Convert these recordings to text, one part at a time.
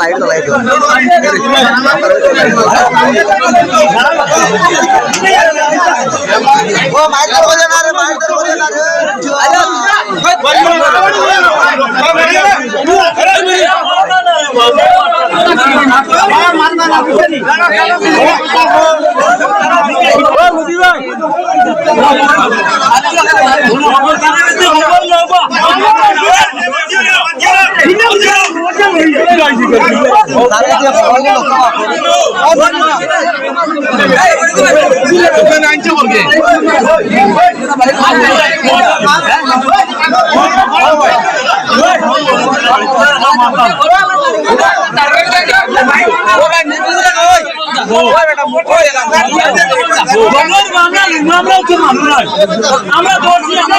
Light তো light ও mic তো বাজে না রে মাইক তো বাজে না রে। আমরা দৌড়ছি আমরা দিতাম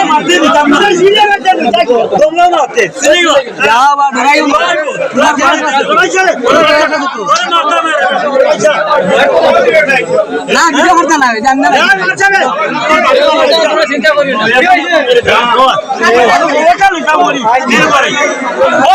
না না ভিডিও করতে না চিন্তা করি ও